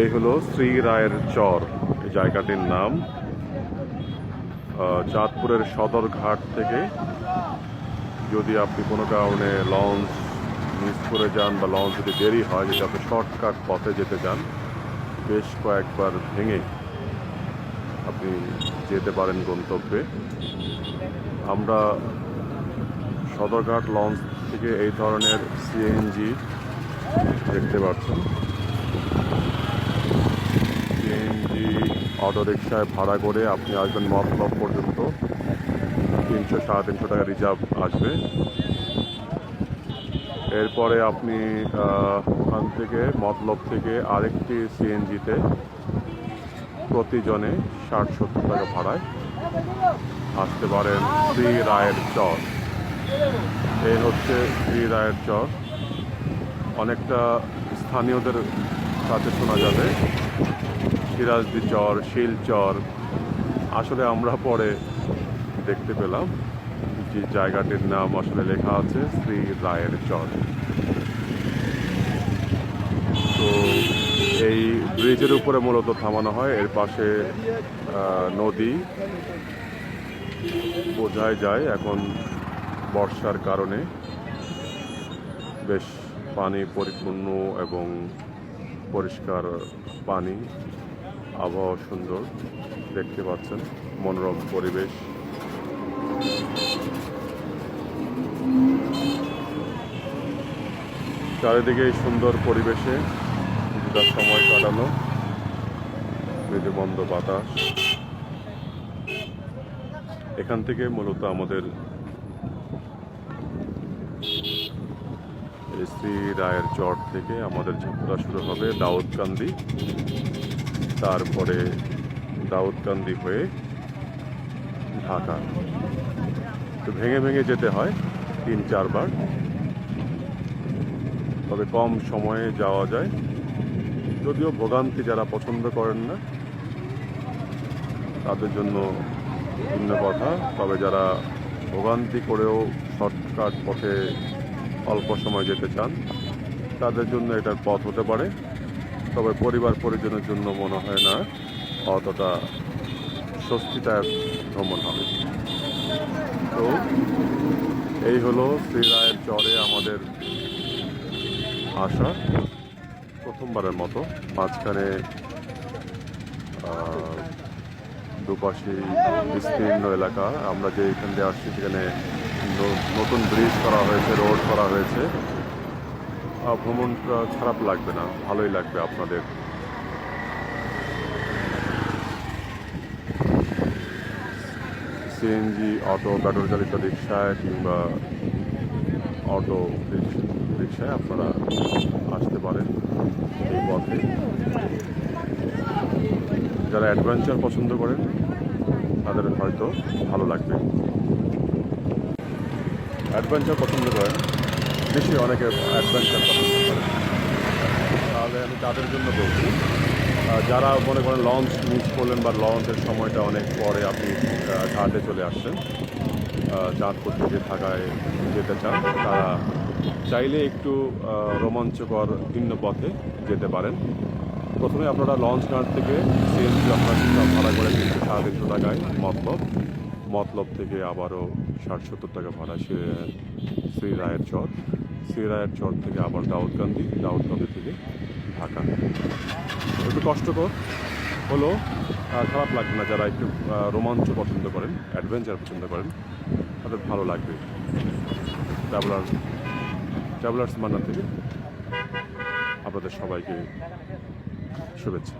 এই হলো শ্রী রায়ের চর। এই জায়গাটির নাম চাঁদপুরের সদর ঘাট থেকে। যদি আপনি কোনো কারণে লঞ্চ মিস করে যান বা লঞ্চ যদি দেরি হয়, যদি আপনি শর্টকাট পথে যেতে যান, বেশ কয়েকবার ভেঙে আপনি যেতে পারেন গন্তব্যে। আমরা সদরঘাট লঞ্চ থেকে এই ধরনের সিএনজি দেখতে পাচ্ছেন সিএনজি অটো রিক্সায় ভাড়া করে আপনি আসবেন মতলব পর্যন্ত। তিনশো, সাড়ে তিনশো টাকা রিজার্ভ আসবে। এরপরে আপনি ওখান থেকে, মতলব থেকে আরেকটি সিএনজিতে প্রতিজনে ষাট, সত্তর টাকা ভাড়ায় আসতে পারেন শ্রী রায়ের চর। এই হচ্ছে শ্রী রায়ের চর। অনেকটা স্থানীয়দের কাছে শোনা যাবে। সিরাজদি চর শিলচর আসলে আমরা পরে দেখতে পেলাম যে জায়গাটির নাম আসলে লেখা আছে শ্রী রায়ের চর। তো এই ব্রিজের উপরে মূলত থামানো হয়, এর পাশে নদী বোঝাই যায় এখন বর্ষার কারণে। বেশ পানি পরিপূর্ণ এবং পরিষ্কার পানি আবহাওয়া সুন্দর, দেখতে পাচ্ছেন, মনোরম পরিবেশ। চারিদিকে এই সুন্দর পরিবেশে কিছুটা সময় কাটানো মৃদুমন্দ বাতাস। এখান থেকে মূলত আমাদের শ্রী রায়ের চর থেকে আমাদের যাত্রা শুরু হবে দাউদকান্দি। তারপরে দাউদকান্দি হয়ে ঢাকা। তো ভেঙে ভেঙে যেতে হয় তিন চারবার। তবে কম সময়ে যাওয়া যায়। যদিও ভোগান্তি যারা পছন্দ করেন না, তাদের জন্য ভিন্ন কথা। তবে যারা ভোগান্তি করেও শর্টকাট পথে অল্প সময় যেতে চান, তাদের জন্য এটার পথ হতে পারে। তবে পরিবার পরিজনের জন্য মনে হয় না, অতটা স্বস্তিদায়ক ভ্রমণ হবে। তো এই হলো শ্রীরায়ের চরে আমাদের আসা প্রথমবারের মতো। মাঝখানে দুপাশে বিস্তীর্ণ এলাকা। আমরা যে এখান দিয়ে আসছি, সেখানে নতুন ব্রিজ করা হয়েছে রোড করা হয়েছে। ভ্রমণটা খারাপ লাগবে না, ভালোই লাগবে আপনাদের। সিএনজি অটো ব্যাটারি চালিত রিক্সায় কিংবা অটো রিক্স- রিক্সায় আপনারা আসতে পারেন এই পথে। যারা অ্যাডভেঞ্চার পছন্দ করেন, তাদের হয়তো ভালো লাগবে। অ্যাডভেঞ্চার পছন্দ করেন নিশ্চয়ই অনেকে অ্যাডভেঞ্চার পছন্দ করেন তাহলে আমি তাদের জন্য বলছি যারা মনে করেন লঞ্চ মিস করলেন বা লঞ্চের সময়টা অনেক পরে আপনি ঘাটে চলে আসছেন চাঁদপুর থেকে ঢাকায় যেতে চান, তারা চাইলে একটু রোমাঞ্চকর ভিন্ন পথে যেতে পারেন। প্রথমে আপনারা লঞ্চ ঘাট থেকে সিএনজি আপনার ভাড়া করে তিনশো সাড়ে তিনশো টাকায় মতলব। মতলব থেকে আবারও ষাট সত্তর টাকা ভাড়া, সে, শ্রী রায়ের চর। শ্রী রায়ের চর থেকে আবার দাউদকান্দি দাউদকান্দি থেকে ঢাকা। একটু কষ্টকর হলো খারাপ লাগবে না যারা একটু রোমাঞ্চ পছন্দ করেন, অ্যাডভেঞ্চার পছন্দ করেন, তাদের ভালো লাগবে। ট্রাভেলার ট্রাভেলার্স মান্না থেকে আপনাদের সবাইকে শুভেচ্ছা।